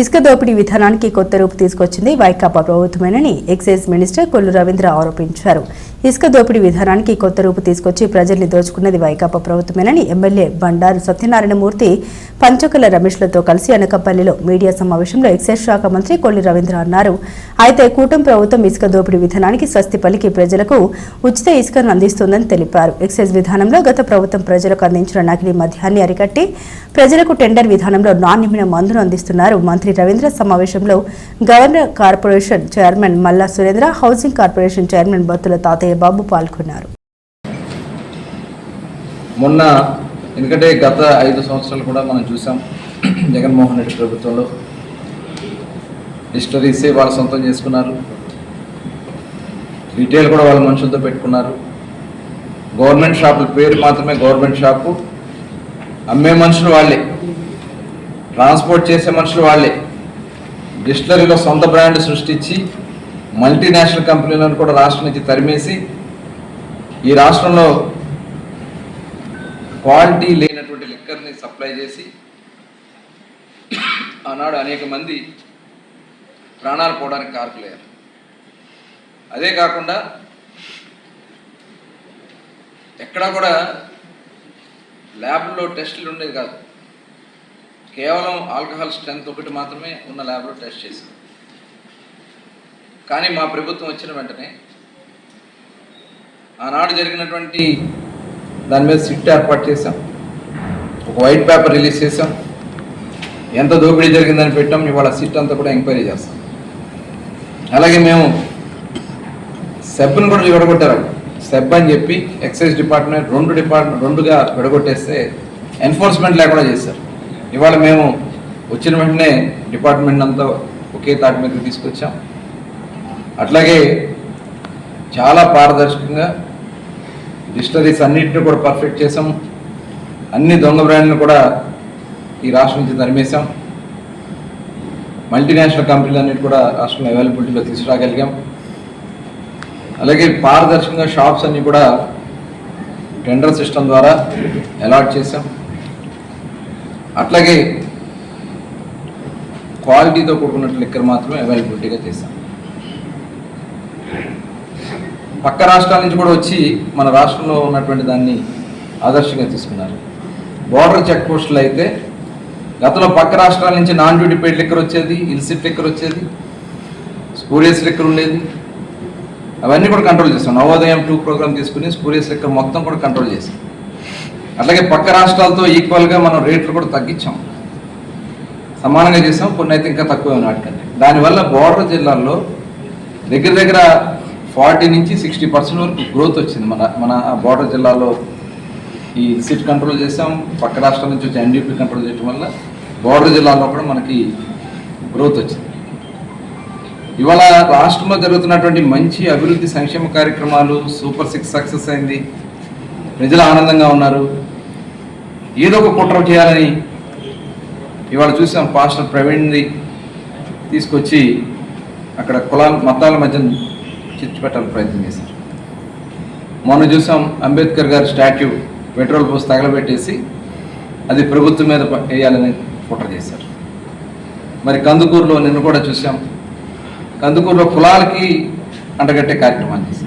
ఇసుక దోపిడీ విధానానికి కొత్త రూపు తీసుకొచ్చింది వైకాపా ప్రభుత్వమేనని ఎక్సైజ్ మినిస్టర్ కొల్లు రవీంద్ర ఆరోపించారు. ఇసుక దోపిడీ విధానానికి కొత్త రూపు తీసుకొచ్చి ప్రజల్ని దోచుకున్నది వైకాపా ప్రభుత్వమేనని ఎమ్మెల్యే బండారు సత్యనారాయణమూర్తి పంచకుల రమేష్లతో కలిసి అనకపల్లిలో మీడియా సమావేశంలో ఎక్సైజ్ శాఖ మంత్రి కొల్లు రవీంద్ర అన్నారు. అయితే కూటమి ప్రభుత్వం ఇసుక దోపిడీ విధానానికి స్వస్తి పలికి ప్రజలకు ఉచిత ఇసుకను అందిస్తుందని తెలిపారు. ఎక్సైజ్ విధానంలో గత ప్రభుత్వం ప్రజలకు అందించిన నకిలీ మద్యాన్ని అరికట్టి ప్రజలకు టెండర్ విధానంలో నాణ్యమైన మందును అందిస్తున్నారు మంత్రి రవీంద్ర సమావేశంలో governor corporation chairman Malla Surendra housing corporation chairman Battula Tatayya Babu పాల్గొన్నారు. మొన్న ఎందుకంటే గత ఐదు సంవత్సరాలు కూడా మనం చూసాం జగన్మోహన్ రెడ్డి ప్రభుత్వంలో. డిస్టరీసే వాళ్ళు సొంతం చేసుకున్నారు. రిటైల్ కూడా వాళ్ళ మనుషులతో పెట్టుకున్నారు. గవర్నమెంట్ షాపుల పేరు మాత్రమే గవర్నమెంట్ షాపు. అమ్మే మనుషులు వాళ్ళే. ట్రాన్స్పోర్ట్ చేసే మనుషులు వాళ్ళే. డిస్టిలరీలో సొంత బ్రాండ్ సృష్టించి మల్టీనేషనల్ కంపెనీలను కూడా రాష్ట్రం నుంచి తరిమేసి ఈ రాష్ట్రంలో క్వాలిటీ లేనటువంటి లిక్కర్ని సప్లై చేసి ఆనాడు అనేక మంది ప్రాణాలు పోవడానికి కారకులయ్యారు. అదే కాకుండా ఎక్కడా కూడా ల్యాబ్లో టెస్టులు ఉండేది కాదు. కేవలం ఆల్కహాల్ స్ట్రెంత్ ఒకటి మాత్రమే ఉన్న ల్యాబ్లో టెస్ట్ చేసింది కానీ మా ప్రభుత్వం వచ్చిన వెంటనే ఆనాడు జరిగినటువంటి దాని మీద సిట్ ఏర్పాటు చేశాం. ఒక వైట్ పేపర్ రిలీజ్ చేశాం. ఎంత దోపిడీ జరిగిందని పెట్టాం. ఇవాళ సిట్ అంతా కూడా ఎంక్వైరీ చేస్తాం. అలాగే మేము సెబ్ను కూడా విడగొట్టారు. సెబ్ అని చెప్పి ఎక్సైజ్ డిపార్ట్మెంట్ రెండు డిపార్ట్మెంట్ రెండుగా విడగొట్టేస్తే ఎన్ఫోర్స్మెంట్ లేకుండా చేశారు. ఇవాళ మేము వచ్చిన వెంటనే డిపార్ట్మెంట్ అంతా ఒకే తాటి మీద తీసుకొచ్చాం. అట్లాగే చాలా పారదర్శకంగా డిస్టరీస్ అన్నింటినీ కూడా పర్ఫెక్ట్ చేసాం అన్ని దొంగ బ్రాండ్లు కూడా ఈ రాష్ట్రం నుంచి తరిమేశాం. మల్టీనేషనల్ కంపెనీలు అన్నిటి కూడా రాష్ట్రంలో అవైలబిలిటీలో తీసుకురాగలిగాం. అలాగే పారదర్శకంగా షాప్స్ అన్నీ కూడా టెండర్ సిస్టమ్ ద్వారా అలాట్ చేశాం. అట్లాగే క్వాలిటీతో కూడుకున్నట్టు లిక్కర్ మాత్రమే అవైలబిలిటీగా చేశాం పక్క రాష్ట్రాల నుంచి కూడా వచ్చి మన రాష్ట్రంలో ఉన్నటువంటి దాన్ని ఆదర్శంగా తీసుకున్నారు. బోర్డర్ చెక్ పోస్టులు అయితే గతంలో పక్క రాష్ట్రాల నుంచి నాన్ డ్యూటీ పెయిడ్ లిక్కర్ వచ్చేది ఇల్సిట్ లిక్కర్ వచ్చేది స్పూరియస్ లిక్కర్ ఉండేది. అవన్నీ కూడా కంట్రోల్ చేస్తాం. నవోదయం టూ ప్రోగ్రామ్ తీసుకుని స్పూరియస్ లిక్కర్ మొత్తం కూడా కంట్రోల్ చేసాం అట్లాగే పక్క రాష్ట్రాలతో ఈక్వల్గా మనం రేట్లు కూడా తగ్గించాం. సమానంగా చేసాం కొన్ని అయితే ఇంకా తక్కువ నాటికంటే దానివల్ల బోర్డర్ జిల్లాల్లో దగ్గర దగ్గర ఫార్టీ నుంచి సిక్స్టీ పర్సెంట్ వరకు గ్రోత్ వచ్చింది మన మన బోర్డర్ జిల్లాలో. ఈ సిట్ కంట్రోల్ చేసాం పక్క రాష్ట్రాల నుంచి వచ్చి ఎన్డీపీ కంట్రోల్ చేయడం వల్ల బోర్డర్ జిల్లాలో కూడా మనకి గ్రోత్ వచ్చింది. ఇవాళ రాష్ట్రంలో జరుగుతున్నటువంటి మంచి అభివృద్ధి సంక్షేమ కార్యక్రమాలు సూపర్ సిక్స్ సక్సెస్ అయింది. ప్రజలు ఆనందంగా ఉన్నారు. ఏదో ఒక కుట్ర చేయాలని ఇవాళ చూసాం పాస్టర్ ప్రవీణ్ని తీసుకొచ్చి అక్కడ కులాల మతాల మధ్య చిచ్చు పెట్టాలని ప్రయత్నం చేశారు. మొన్న చూసాం అంబేద్కర్ గారి స్టాట్యూ పెట్రోల్ పోసి తగలబెట్టేసి అది ప్రభుత్వం మీద వేయాలని కుట్ర చేశారు. మరి కందుకూరులో నిన్ను కూడా చూసాం. కందుకూరులో కులాలకి అంటగట్టే కార్యక్రమాలు చేశారు.